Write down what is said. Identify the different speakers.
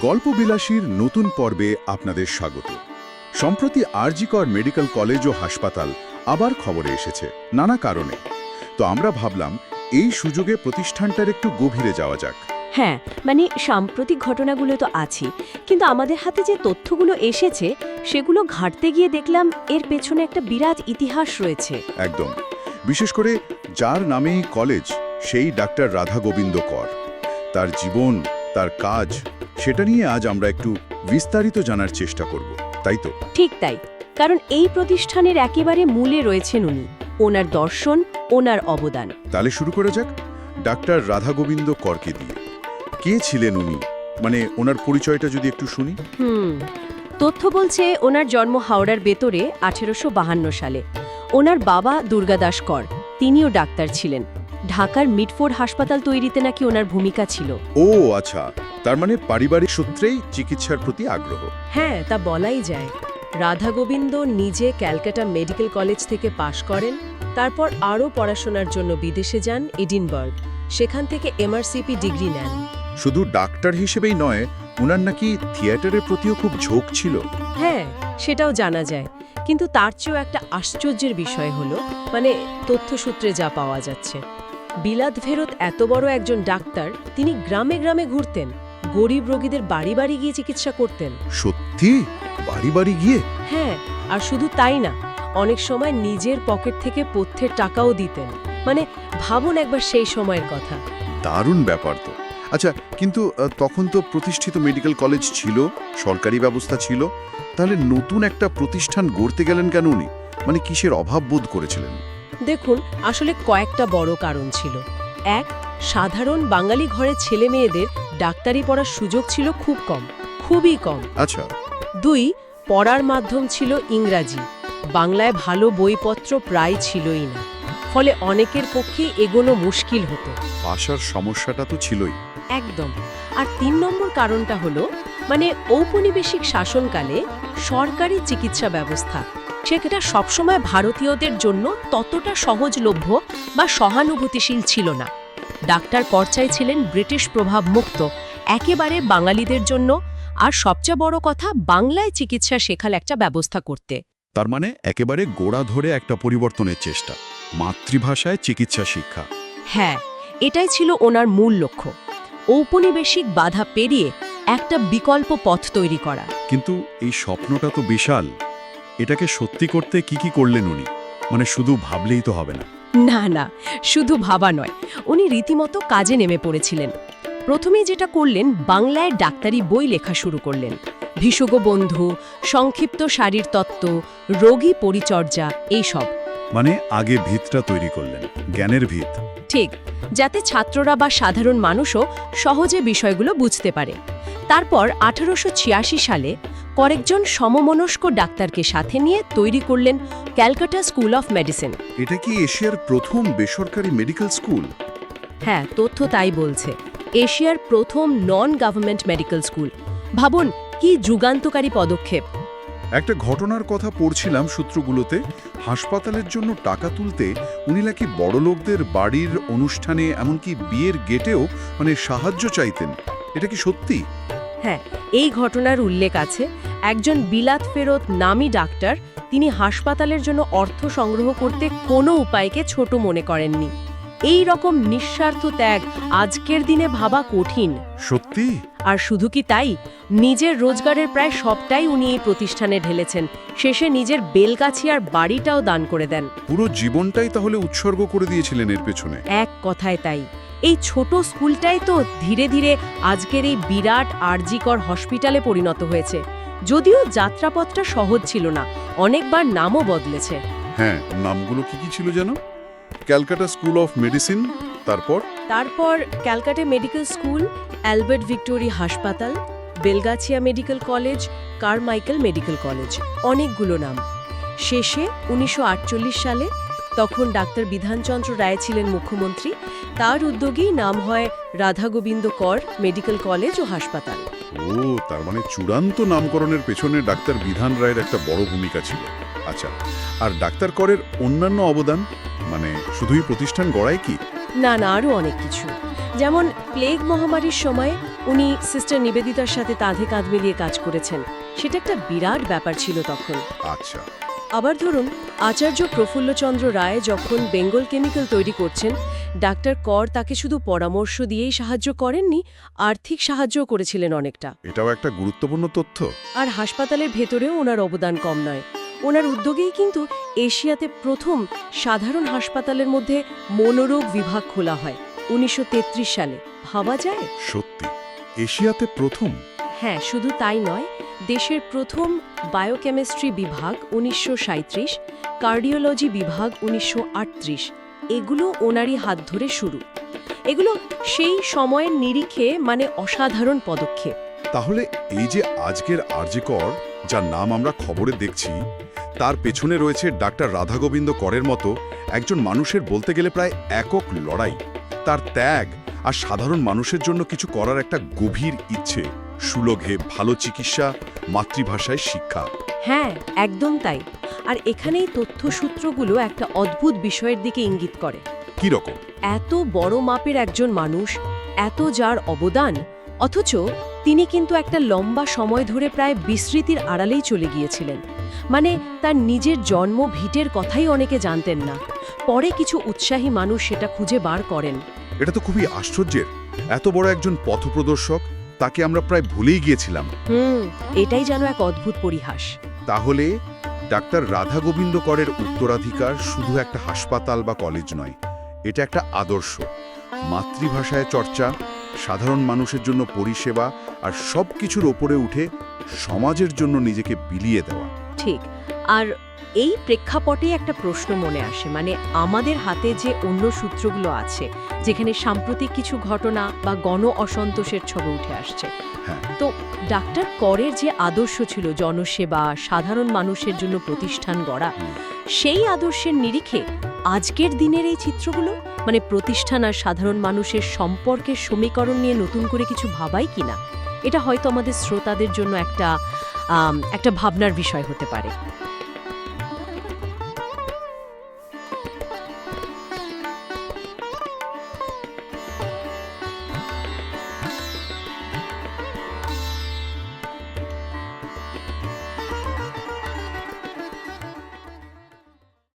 Speaker 1: গল্পবিলাসীর নতুন পর্বে আপনাদের স্বাগত। সম্প্রতি আরজিকর মেডিকেল কলেজ ও হাসপাতাল আবার খবরে এসেছে নানা কারণে। তো আমরা ভাবলাম এই সুযোগে প্রতিষ্ঠানটার একটু গভীরে যাওয়া যাক।
Speaker 2: হ্যাঁ মানে সাম্প্রতিক ঘটনাগুলো তো আছেই কিন্তু আমাদের হাতে যে তথ্যগুলো এসেছে সেগুলো ঘাঁটতে গিয়ে দেখলাম এর পেছনে একটা বিরাট ইতিহাস রয়েছে।
Speaker 1: একদম। বিশেষ করে যার নামেই কলেজ সেই ডাক্তার রাধা গোবিন্দ কর। তার জীবন তার কাজ সেটা নিয়ে আজ আমরা একটু বিস্তারিত জানার চেষ্টা করব তাই তো?
Speaker 2: ঠিক তাই কারণ এই প্রতিষ্ঠানের একেবারে মূলে রয়েছেন উনি ওনার দর্শন ওনার অবদান।
Speaker 1: তাহলে শুরু করা যাক ডাক্তার রাধা গোবিন্দ করকে দিয়ে। কে ছিলেন উনি? মানে ওনার পরিচয়টা যদি একটু শুনি।
Speaker 2: হুম তথ্য বলছে ওনার জন্ম হাওড়ার বেতরে আঠেরোশো বাহান্ন সালে। ওনার বাবা দুর্গাদাস কর তিনিও ডাক্তার ছিলেন। ঢাকার মিটফোর্ড হাসপাতাল তৈরিতে নাকি ওনার ভূমিকা ছিল।
Speaker 1: ও আচ্ছা। তার মানে পারিবারিক সূত্রেই চিকিৎসার প্রতি আগ্রহ।
Speaker 2: হ্যাঁ তা বলাই যায়। রাধা গোবিন্দ নিজে ক্যালকাটা মেডিকেল কলেজ থেকে পাশ করেন তারপর আরও পড়াশোনার জন্য বিদেশে যান এডিনবার্গ। সেখান থেকে এমআরসিপি ডিগ্রি নেন।
Speaker 1: শুধু ডাক্তার হিসেবেই নয় উনার নাকি থিয়েটারের প্রতিও খুব ঝোঁক ছিল।
Speaker 2: হ্যাঁ সেটাও জানা যায়। কিন্তু তার চেয়েও একটা আশ্চর্যের বিষয় হলো মানে তথ্যসূত্রে যা পাওয়া যাচ্ছে। বিলাত ফেরত এত বড় একজন ডাক্তার তিনি গ্রামে গ্রামে ঘুরতেন গরিব রোগীদের বাড়ি বাড়ি গিয়ে চিকিৎসা করতেন।
Speaker 1: সত্যি? বাড়ি বাড়ি গিয়ে?
Speaker 2: হ্যাঁ আর শুধু তাই না অনেক সময় নিজের পকেট থেকে পথ্যের টাকাও দিতেন। মানে ভাবুন একবার সেই সময়ের কথা।
Speaker 1: দারুণ ব্যাপার তো। আচ্ছা কিন্তু তখন তো প্রতিষ্ঠিত মেডিকেল কলেজ ছিল সরকারি ব্যবস্থা ছিল তাহলে নতুন একটা প্রতিষ্ঠান গড়তে গেলেন কেন উনি? মানে কিসের অভাব বোধ করেছিলেন?
Speaker 2: দেখুন আসলে কয়েকটা বড় কারণ ছিল। এক সাধারণ বাঙালি ঘরের ছেলে মেয়েদের ডাক্তারি পড়ার সুযোগ ছিল খুব কম খুবই কম।
Speaker 1: আচ্ছা।
Speaker 2: দুই পড়ার মাধ্যম ছিল ইংরাজি বাংলায় ভালো বইপত্র প্রায় ছিলই না ফলে অনেকের পক্ষে এগোনো মুশকিল হতো।
Speaker 1: ভাষার সমস্যাটা তো ছিলই।
Speaker 2: একদম। আর তিন নম্বর কারণটা হলো মানে ঔপনিবেশিক শাসনকালে সরকারি চিকিৎসা ব্যবস্থা সেটা সবসময় ভারতীয়দের জন্য ততটা সহজলভ্য বা সহানুভূতিশীল ছিল না। ডাক্তার করচাই ছিলেন ব্রিটিশ প্রভাব মুক্ত একেবারে বাঙালিদের জন্য আর সবচেয়ে বড় কথা বাংলায় চিকিৎসা শেখাল একটা ব্যবস্থা করতে।
Speaker 1: তার মানে একেবারে গোড়া ধরে একটা পরিবর্তনের চেষ্টা মাতৃভাষায় চিকিৎসা শিক্ষা।
Speaker 2: হ্যাঁ এটাই ছিল ওনার মূল লক্ষ্য ঔপনিবেশিক বাধা পেরিয়ে একটা বিকল্প পথ তৈরি করা।
Speaker 1: কিন্তু এই স্বপ্নটা তো বিশাল। এটাকে সত্যি করতে কি কি করলেন উনি? মানে শুধু ভাবলেই তো হবে না।
Speaker 2: না না শুধু ভাবা নয়। উনি রীতিমতো কাজে নেমে পড়েছিলেন। প্রথমেই যেটা করলেন বাংলায় ডাক্তারি বই লেখা শুরু করলেন। ভিষগ বন্ধু সংক্ষিপ্ত শারীর তত্ত্ব রোগী পরিচর্যা এইসব।
Speaker 1: মানে আগে ভিতটা তৈরি করলেন জ্ঞানের ভিত।
Speaker 2: ঠিক যাতে ছাত্ররা বা সাধারণ মানুষও সহজে বিষয়গুলো বুঝতে পারে। তারপর আঠারোশো ছিয়াশি সালে কয়েকজন সমমনস্ক ডাক্তারকে সাথে নিয়ে তৈরি করলেন ক্যালকাটা স্কুল অফ মেডিসিন।
Speaker 1: এটা কি এশিয়ার প্রথম বেসরকারি মেডিকেল স্কুল?
Speaker 2: হ্যাঁ তথ্য তাই বলছে। এশিয়ার প্রথম নন গভর্নমেন্ট মেডিকেল স্কুল ভাবুন কি যুগান্তকারী পদক্ষেপ।
Speaker 1: একটা ঘটনার কথা পড়ছিলাম সূত্রগুলোতে হাসপাতালের জন্য টাকা তুলতে উনি নাকি বড় লোকদের বাড়ির অনুষ্ঠানে এমনকি বিয়ের গেটেও মানে সাহায্য চাইতেন। এটা কি সত্যি?
Speaker 2: হ্যাঁ এই ঘটনার উল্লেখ আছে একজন বিলাত ফেরত নামী ডাক্তার তিনি হাসপাতালের জন্য অর্থ সংগ্রহ করতে কোনো উপায়কে ছোট মনে করেননি। এই রকম নিঃস্বার্থ ত্যাগ আজকের দিনে ভাবা কঠিন।
Speaker 1: সত্যি?
Speaker 2: আর শুধু কি তাই? নিজের রোজগারের প্রায় সবটাই উনি এই প্রতিষ্ঠানে ঢেলেছেন। শেষে নিজের বেলগাছিয়ার বাড়িটাও দান করে দেন।
Speaker 1: পুরো জীবনটাই তাহলে উৎসর্গ করে দিয়েছিলেন এর পেছনে।
Speaker 2: এক কথায় তাই। এই ছোট স্কুলটাই তো ধীরে ধীরে আজকের এই বিরাট আরজিকর হসপিটালে পরিণত হয়েছে। যদিও যাত্রাপথটা সহজ ছিল না অনেকবার নামও বদলেছে।
Speaker 1: হ্যাঁ নামগুলো কি কি ছিল যেন? ক্যালকাটা স্কুল অফ মেডিসিন তারপর?
Speaker 2: তারপর Calcutta medical school Albert victory হাসপাতাল Belgachia medical college Carmichael medical college অনেকগুলো নাম। শেষে উনিশশো আটচল্লিশ সালে তখন ডাক্তার বিধানচন্দ্র রায় ছিলেন মুখ্যমন্ত্রী তার উদ্যোগেই নাম হয় রাধা গোবিন্দ কর মেডিকেল কলেজ ও হাসপাতাল।
Speaker 1: ও তার মানে চূড়ান্ত নামকরণের পেছনে ডাক্তার বিধান রায়ের একটা বড় ভূমিকা ছিল। আচ্ছা আর ডাক্তার করের অন্যান্য অবদান? মানে শুধুই প্রতিষ্ঠান গড়ায় কি?
Speaker 2: না না আরও অনেক কিছু। যেমন প্লেগ মহামারীর সময়ে উনি সিস্টার নিবেদিতার সাথে কাঁধে কাঁধ মিলিয়ে কাজ করেছেন। সেটা একটা বিরাট ব্যাপার ছিল তখন।
Speaker 1: আচ্ছা।
Speaker 2: আবার ধরুন আচার্য প্রফুল্লচন্দ্র রায় যখন বেঙ্গল কেমিক্যাল তৈরি করছেন ডাক্তার কর তাকে শুধু পরামর্শ দিয়েই সাহায্য করেননি আর্থিক সাহায্যও করেছিলেন অনেকটা।
Speaker 1: এটাও একটা গুরুত্বপূর্ণ তথ্য।
Speaker 2: আর হাসপাতালের ভেতরেও ওনার অবদান কম নয়। ওনার উদ্যোগেই কিন্তু এশিয়াতে প্রথম সাধারণ হাসপাতালের মধ্যে মনোরোগ বিভাগ খোলা হয় উনিশশো তেত্রিশ সালে। ভাবা যায়?
Speaker 1: সত্যি। এশিয়াতে প্রথম?
Speaker 2: হ্যাঁ শুধু তাই নয় দেশের প্রথম বায়োকেমিস্ট্রি বিভাগ উনিশশো কার্ডিওলজি বিভাগ উনিশশো আটত্রিশ এগুলো ওনারই হাত ধরে শুরু। এগুলো সেই সময়ের নিরিখে মানে অসাধারণ পদক্ষেপ।
Speaker 1: তাহলে এই যে আজকের আরজিকর, যার নাম আমরা খবরে দেখছি, তার পেছনে রয়েছে ডাক্তার রাধাগোবিন্দ করের মতো একজন মানুষের বলতে গেলে প্রায় একক লড়াই। তার ত্যাগ আর সাধারণ মানুষের জন্য কিছু করার একটা গভীর ইচ্ছে, সুলভে ভালো চিকিৎসা, মাতৃভাষায় শিক্ষা।
Speaker 2: হ্যাঁ একদম তাই। আর এখানেই তথ্যসূত্রগুলো একটা অদ্ভুত বিষয়ের দিকে ইঙ্গিত করে।
Speaker 1: কি রকম?
Speaker 2: এত বড় মাপের একজন মানুষ এত যার অবদান অথচ তিনি কিন্তু একটা লম্বা সময় ধরে প্রায় বিস্মৃতির আড়ালেই চলে গিয়েছিলেন। মানে তার নিজের জন্ম ভিটের কথাই অনেকে জানতেন না। পরে কিছু উৎসাহী মানুষ সেটা খুঁজে বার করেন।
Speaker 1: এটা তো খুবই আশ্চর্যের। এত বড় একজন পথপ্রদর্শক তাকে আমরা প্রায় ভুলেই গিয়েছিলাম।
Speaker 2: হুম এটাই যেন এক অদ্ভুত পরিহাস।
Speaker 1: তাহলে ডাক্তার রাধা গোবিন্দ করের উত্তরাধিকার শুধু একটা হাসপাতাল বা কলেজ নয়, এটা একটা আদর্শ মাতৃভাষায় চর্চা, সাধারণ মানুষের জন্য পরিষেবা আর সব কিছুর ওপরে উঠে সমাজের জন্য নিজেকে বিলিয়ে দেওয়া
Speaker 2: ঠিক আর এই প্রেক্ষাপটে একটা প্রশ্ন মনে আসে মানে আমাদের হাতে যে অন্য সূত্রগুলো আছে, যেখানে সাম্প্রতিক কিছু ঘটনা বা গণ অসন্তোষের ছবি উঠে আসছে। তো ডাক্তার করের যে আদর্শ ছিল জনসেবা সাধারণ মানুষের জন্য প্রতিষ্ঠান গড়া সেই আদর্শের নিরিখে আজকের দিনের এই চিত্রগুলো? মানে প্রতিষ্ঠান আর সাধারণ মানুষের সম্পর্কের সমীকরণ নিয়ে নতুন করে কিছু ভাবাই কিনা এটা হয়তো আমাদের শ্রোতাদের জন্য একটা একটা ভাবনার বিষয় হতে পারে।